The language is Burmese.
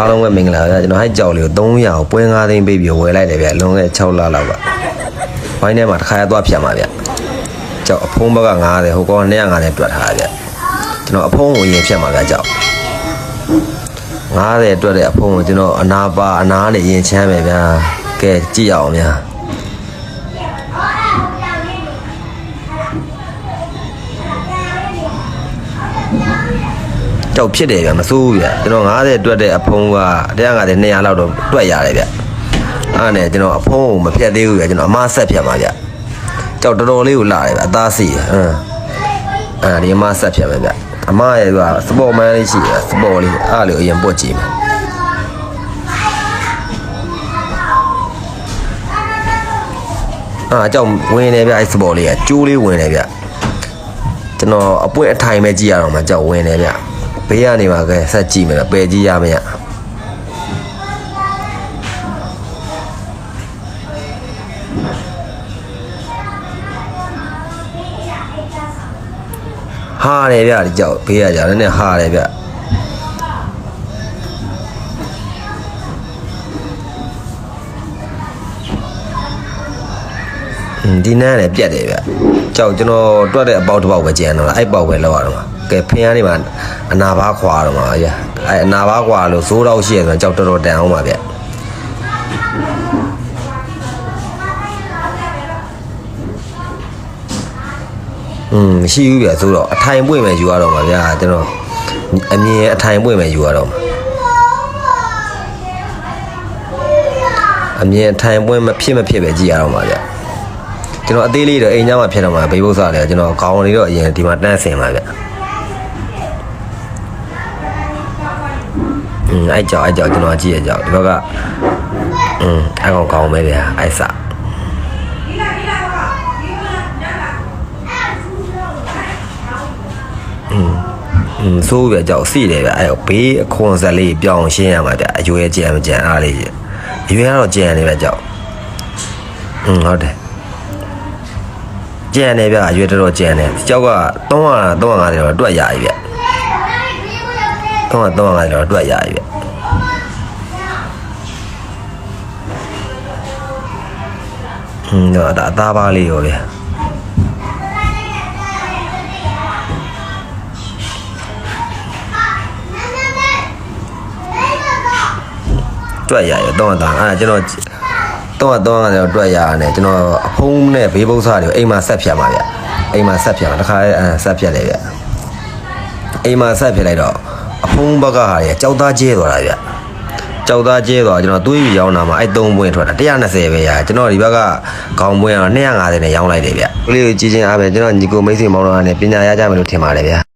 အားလုံးပဲမင်္ဂလာပါကျွန်တော်ဟိုက်ကြောက်လေးကို300ကိုပွဲ9သိန်းပေးပြီးဝယ်လိုက်တယ်ဗျလွန်ခဲ့6လလောက်ကဝိုင်းထဲမှာတစ်ခါရသွားဖြတ်မှာဗျကြောက်အဖုံးဘက်က90ဟိုကောင်250တွက်ထားတာဗျကျွန်တော်အဖုံးကိုရင်ဖြတ်မှာဗျကြောက်90တွက်တဲ့အဖုံးကိုကျွန်တော်အနာပါအနာနဲ့ရင်ချမ်းပဲဗျာကဲကြည့်ရအောင်ဗျာ ကြောက်ဖြစ်တယ်ဗျမစိုးဘူးဗျကျွန်တော်90တွက်တဲ့အဖုံးက150 200လောက်တော့တွက်ရတယ်ဗျအဲ့ဒါနဲ့ကျွန်တော်အဖုံးကိုမဖြတ်သေးဘူးဗျကျွန်တော်အမဆက်ဖြတ်မှာဗျကြောက်တော်တော်လေးကိုလာတယ်ဗျအသားစီဟမ်အဲ့ဒါဒီအမဆက်ဖြတ်မယ်ဗျအမရဲ့ကစပေါ်မန်လေးရှိတယ်စပေါ်လေးအဲ့ဒါလေးကိုအရင်ပုတ်ကြည့်မယ်အာကြောက်ဝင်နေဗျအဲ့စပေါ်လေးကကျိုးလေးဝင်နေဗျကျွန်တော်အပွင့်အထိုင်ပဲကြည့်ရတော့မှကြောက်ဝင်နေဗျ ဘေးကနေပါကဲဆက်ကြည့်မယ်ပယ်ကြည့်ရမရဟာတယ်ဗျဒီကြောက်ဘေးရကြတယ်နဲ့ဟာတယ်ဗျอืมဒီနန်းလည်းပြတ်တယ်ဗျကြောက်ကျွန်တော်တွက်တဲ့အပေါက်တစ်ပေါက်ပဲကျန်တော့လားအဲ့ပေါက်ပဲလောက်ရတော့မှာ ကဲဖင်ရနေမှာအနာဘာခွာတော့မှာဗျအဲ့အနာဘာခွာလို့ဇိုးတော့ရှိရဆိုတော့ကြောက်တော်တော်တန်အောင်ပါဗျอืมမရှိဘူးဗျဆိုတော့အထိုင်ပွင့်မယ်ယူရတော့မှာဗျာကျွန်တော်အမြင်အထိုင်ပွင့်မယ်ယူရတော့မှာအမြင်အထိုင်ပွင့်မဖြစ်မဖြစ်ပဲကြည့်ရတော့မှာဗျကျွန်တော်အသေးလေးတော့အိမ်သားမှာဖြစ်တော့မှာဘေးဘုတ်စားတယ်ကျွန်တော်ခေါင်းလေးတော့အရင်ဒီမှာတန်းဆင်ပါဗျ อืมအဲ့ကြောက်အဲ့ကြောက်ကျွန်တော်ကြည့်ရကြောက်ဒီဘက်ကอืมအဲ့ကောင်ကောင်းပဲဗျာအဲ့စอืมဆိုးပြကြောက်စီတယ်ဗျအဲ့ဘေးအခွန်ဆက်လေးပြောင်းရှင်းရမှာဗျအရွယ်ကြံမကြံအားလေးကြီးအရွယ်ကတော့ကြံနေဗျကြောက်อืมဟုတ်တယ်ကြံနေဗျအရွယ်တော်တော်ကြံနေကြောက်က300 350တော့တွက်ရပြီဗျ 300 350တော့တွက်ရပြီဗျอืมတော့ဒါအသားပါလေးရောဗျတွက်ရရတော့တာအဲ့ဒါကျွန်တော်တော့တော့ကတော့တွက်ရရတယ်ကျွန်တော်အဖုံးနဲ့ဘေးပု္ပ္ပစာတွေကိုအိမ်မှာဆက်ဖြတ်ပါဗျအိမ်မှာဆက်ဖြတ်ပါတခါအဲဆက်ဖြတ်လေဗျအိမ်မှာဆက်ဖြတ်လိုက်တော့ အဖုံးဘက်ကဟာရကြောက်သားကျဲသွားတာဗျကြောက်သားကျဲသွားကျွန်တော်တွေးပြီးရောင်းတာမှာအဲ့3ပွင့်ထွက်တာ120ပဲရကျွန်တော်ဒီဘက်ကခေါင်းပွင့်ကတော့250နဲ့ရောင်းလိုက်တယ်ဗျကလေးကိုကြည့်ချင်းအားပဲကျွန်တော်ညီကိုမိတ်ဆွေမောင်တော်ကနေပညာရကြမယ်လို့ထင်ပါတယ်ဗျ